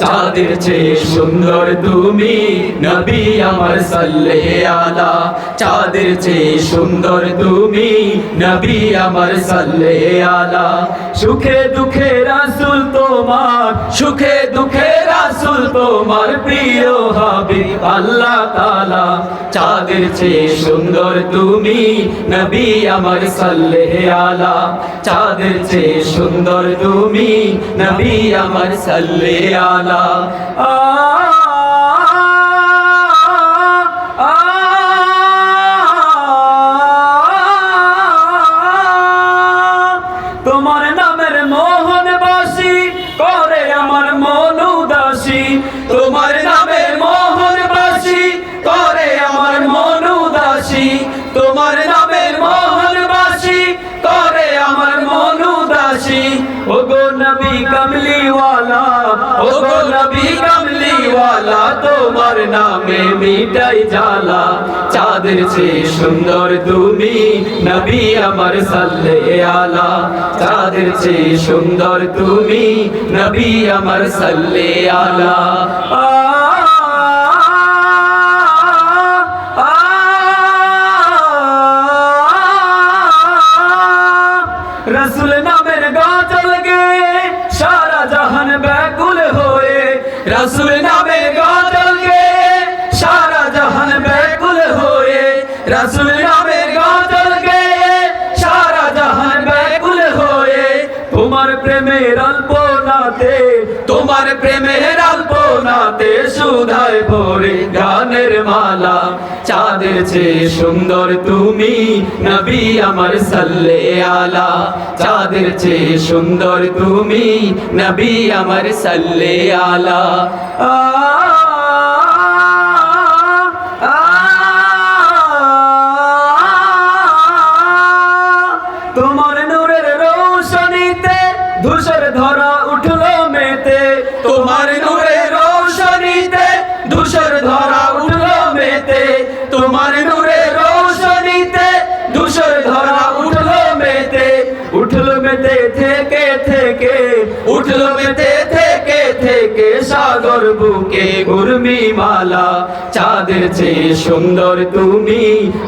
চাঁদের চেয়ে সুন্দর তুমি নবী আমার সাল্লে আলা। চাঁদের চেয়ে সুন্দর তুমি নবী আমার সাল্লে আলা। সুখে দুঃখে রাসুল তোমার, সুখে দুঃখে রাসুল তোমার প্রিয় হবে আল্লাহ তালা চাঁদের চেয়ে সুন্দর তুমি, নবী আমার সাল্লে আলা। চাঁদের চেয়ে সুন্দর তুমি, নবী আমার সাল্লে আলা। তোমার নামের মোহন বাসি করে আমার উদাসী তোমার উদাসী ও গো নবী কমলিওয়ালা ও গো নবী কমলিওয়ালা তোমার নামে মিটাই জালা চাঁদের চেয়ে সুন্দর তুমি নবী আমার সাল্লে আলা চাঁদের চেয়ে সুন্দর তুমি নবী আমার সাল্লে আলা রসুল নামের রসুল নামে গাজল গে সারা জাহান ব্যাকুল হয়ে, রসুল নামে গাজল গে সারা জাহান ব্যাকুল হয়ে, তোমার প্রেমের অল্পনাতে তোমার প্রেমের অল্পনাতে সুধায় ভরে গানের মালা, চাঁদের চেয়ে সুন্দর তুমি নবী আমার সাল্লে আলা চাঁদের চেয়ে সুন্দর তুমি নবী আমার সাল্লে আলা তোমার ধূসর ধরা উঠল মেতে। তোমার নূরের রোশনীতে ধূসর ধরা সাগর বুকে গুরমি মালা, চাঁদের চেয়ে সুন্দর তুমি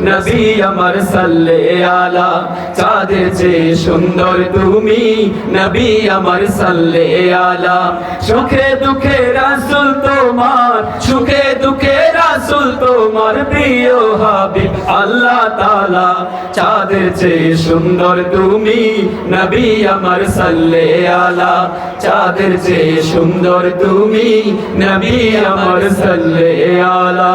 নবী আমার সাল্লে আলা। চাঁদের চেয়ে সুন্দর তুমি নবী আমার সাল্লে আলা। সুখে দুঃখে রাসুল তোমার, সুখে দুঃখে রাসুল তোমার প্রিয় হাবিব, আল্লাহ তালা চাঁদের চে সুন্দর তুমি, নবী আমার সাল্লে আলা চাঁদের চে সুন্দর তুমি, নবী আমার সাল্লে আলা